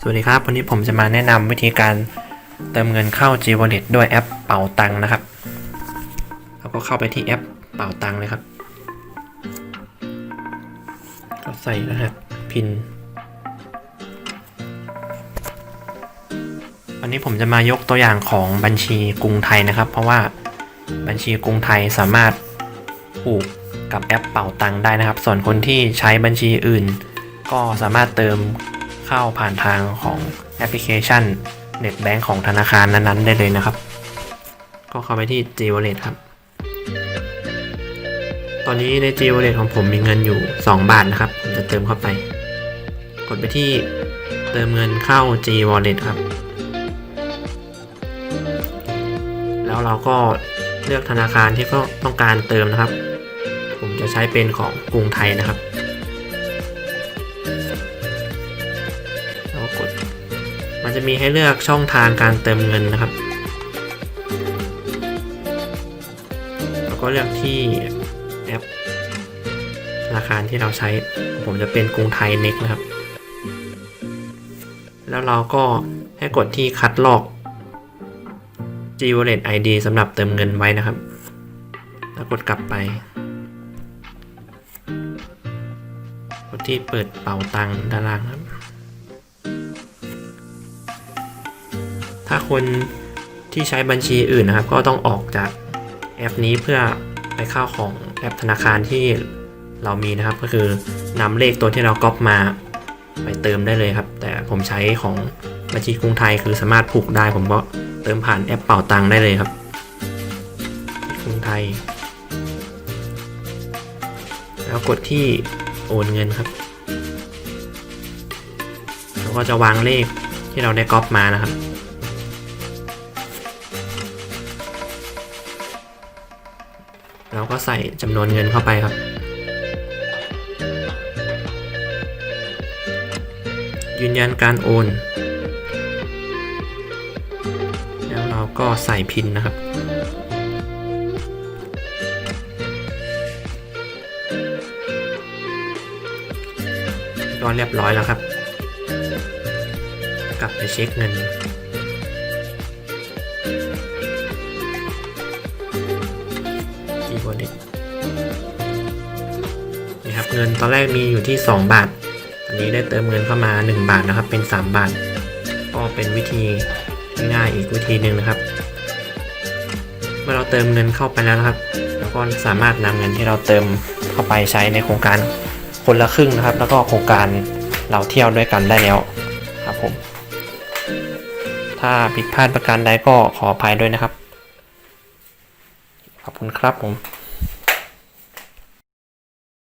สวัสดีครับ วันนี้ผมจะมาแนะนำวิธีการเติมเงินเข้า G Wallet ด้วยแอปเป๋าตังค์นะครับแล้วก็เข้าไปที่แอปเป๋าตังค์เลยครับ ก็ใส่รหัสพิน วันนี้ผมจะมายกตัวอย่างของบัญชีกรุงไทยนะครับ เพราะว่าบัญชีกรุงไทยสามารถผูกกับแอปเป๋าตังค์ได้นะครับ ส่วนคนที่ใช้บัญชีอื่น ก็สามารถเติม เข้าผ่านทางของแอปพลิเคชัน Net Bank ของธนาคารนั้นๆ ได้เลยนะครับ ก็เข้าไปที่ G Wallet ครับ ตอนนี้ใน G Wallet ของผมมีเงินอยู่ 2 บาทนะครับ ผมจะเติมเข้าไป กดไปที่เติมเงินเข้า G Wallet ครับ แล้วเราก็เลือกธนาคารที่ก็ต้องการเติมนะครับ ผมจะใช้เป็นของกรุงไทยนะครับ มันจะมีให้เลือกช่องทางการเติมเงินนะครับ แล้วก็เลือกที่แอปธนาคารที่เราใช้ ผมจะเป็นกรุงไทยเน็กนะครับ แล้วเราก็ให้กดที่คัดลอก G Wallet ID สำหรับเติมเงินไว้นะครับ แล้วกดกลับไป กดที่เปิดเป๋าตังค์ด้านล่างครับ ถ้าคนที่ใช้บัญชีอื่นนะครับ ก็ต้องออกจากแอปนี้เพื่อไปเข้าของแอปธนาคารที่เรามีนะครับ ก็คือนำเลขตัวที่เราก๊อปมาไปเติมได้เลยครับ แต่ผมใช้ของบัญชีกรุงไทยคือสามารถผูกได้ ผมก็เติมผ่านแอปเป่าตังได้เลยครับกรุงไทย แล้วกดที่โอนเงินครับแล้วก็จะวางเลขที่เราได้ก๊อปมานะครับ เราก็ใส่จำนวนเงินเข้าไปครับ ยืนยันการโอน แล้วเราก็ใส่พินนะครับก็เรียบร้อยแล้วครับ กลับไปเช็คเงิน เงินตอนแรกมีอยู่ที่ 2 บาท อันนี้ได้เติมเงินเข้ามา 1 บาทนะครับ เป็น 3 บาท ก็เป็นวิธีง่ายๆอีกวิธีหนึ่งนะครับ เมื่อเราเติมเงินเข้าไปแล้วนะครับเราก็สามารถนำเงินที่เราเติมเข้าไปใช้ในโครงการคนละครึ่งนะครับ แล้วก็โครงการเราเที่ยวด้วยกันได้แล้วครับผม ถ้าผิดพลาดประการใดก็ขออภัยด้วยนะครับ ขอบคุณครับผม